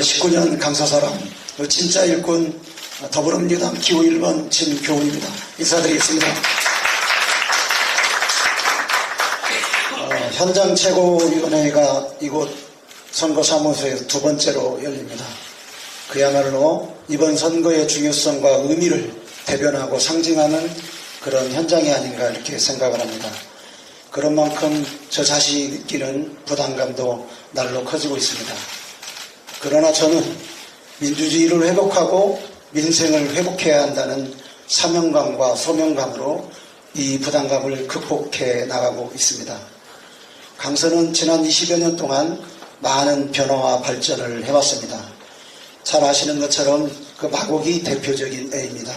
19년 강서사람 진짜 일꾼 더불어민주당 기호 1번 진교훈입니다. 인사드리겠습니다. 어, 현장 최고위원회가 이곳 선거사무소에서 두 번째로 열립니다. 그야말로 이번 선거의 중요성과 의미를 대변하고 상징하는 그런 현장이 아닌가 이렇게 생각을 합니다. 그런 만큼 저 자신이 느끼는 부담감도 날로 커지고 있습니다. 그러나 저는 민주주의를 회복하고 민생을 회복해야 한다는 사명감과 소명감으로 이 부담감을 극복해 나가고 있습니다. 강서는 지난 20여 년 동안 많은 변화와 발전을 해왔습니다. 잘 아시는 것처럼 그 마곡이 대표적인 애입니다.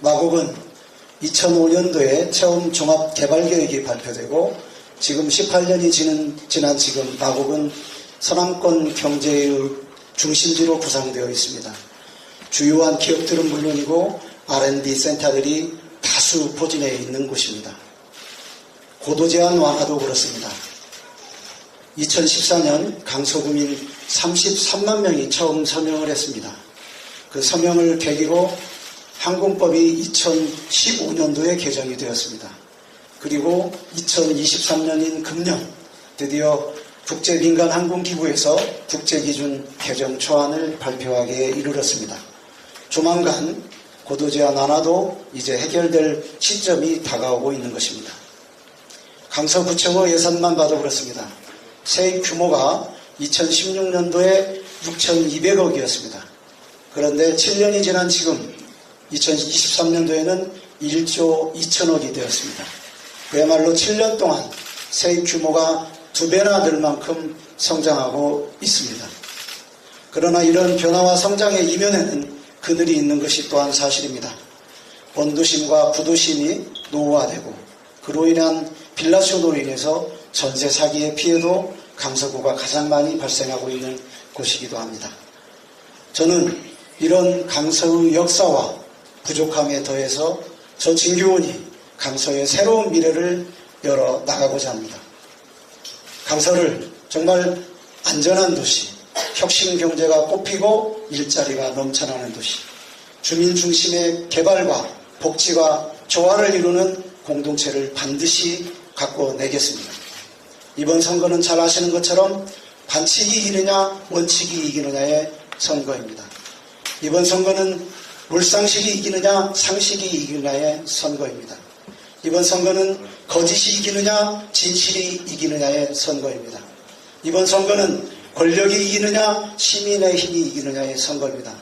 마곡은 2005년도에 처음 종합 개발 계획이 발표되고 지금 18년이 지난, 지난 지금 마곡은 서남권 경제의 중심지로 구성되어 있습니다. 주요한 기업들은 물론이고 R&D 센터들이 다수 포진해 있는 곳입니다. 고도 제한 완화도 그렇습니다. 2014년 강서구민 33만 명이 처음 서명을 했습니다. 그 서명을 계기로 항공법이 2015년도에 개정이 되었습니다. 그리고 2023년인 금년 드디어 국제민간항공기구에서 국제기준 개정 초안을 발표하기에 이르렀습니다. 조만간 고도제한 완화도 이제 해결될 시점이 다가오고 있는 것입니다. 강서구청의 예산만 봐도 그렇습니다. 세입 규모가 2016년도에 6,200억이었습니다. 그런데 7년이 지난 지금 2023년도에는 1조 2천억이 되었습니다. 그야말로 7년 동안 세입 규모가 두 배나 늘 만큼 성장하고 있습니다. 그러나 이런 변화와 성장의 이면에는 그늘이 있는 것이 또한 사실입니다. 원도심과 부도심이 노후화되고 그로 인한 빌라쇼로 인해서 전세 사기의 피해도 강서구가 가장 많이 발생하고 있는 곳이기도 합니다. 저는 이런 강서의 역사와 부족함에 더해서 저 진교원이 강서의 새로운 미래를 열어 나가고자 합니다. 강서를 정말 안전한 도시, 혁신 경제가 꽃피고 일자리가 넘쳐나는 도시, 주민 중심의 개발과 복지와 조화를 이루는 공동체를 반드시 갖고 내겠습니다. 이번 선거는 잘 아시는 것처럼 반칙이 이기느냐 원칙이 이기느냐의 선거입니다. 이번 선거는 물상식이 이기느냐 상식이 이기느냐의 선거입니다. 이번 선거는 거짓이 이기느냐 진실이 이기느냐의 선거입니다. 이번 선거는 권력이 이기느냐 시민의 힘이 이기느냐의 선거입니다.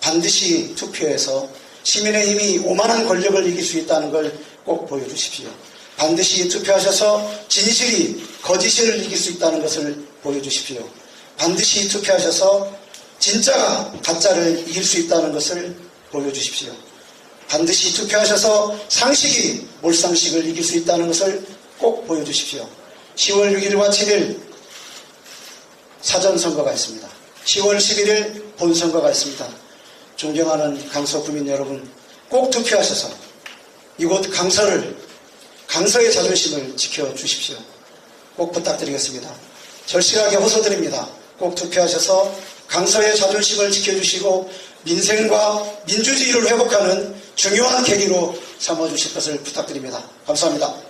반드시 투표해서 시민의 힘이 오만한 권력을 이길 수 있다는 걸 꼭 보여주십시오. 반드시 투표하셔서 진실이 거짓을 이길 수 있다는 것을 보여주십시오. 반드시 투표하셔서 진짜가 가짜를 이길 수 있다는 것을 보여주십시오. 반드시 투표하셔서 상식이 몰상식을 이길 수 있다는 것을 꼭 보여주십시오. 10월 6일과 7일 사전 선거가 있습니다. 10월 11일 본 선거가 있습니다. 존경하는 강서 구민 여러분, 꼭 투표하셔서 이곳 강서를, 강서의 자존심을 지켜 주십시오. 꼭 부탁드리겠습니다. 절실하게 호소드립니다. 꼭 투표하셔서 강서의 자존심을 지켜주시고 민생과 민주주의를 회복하는 중요한 계기로 삼아주실 것을 부탁드립니다. 감사합니다.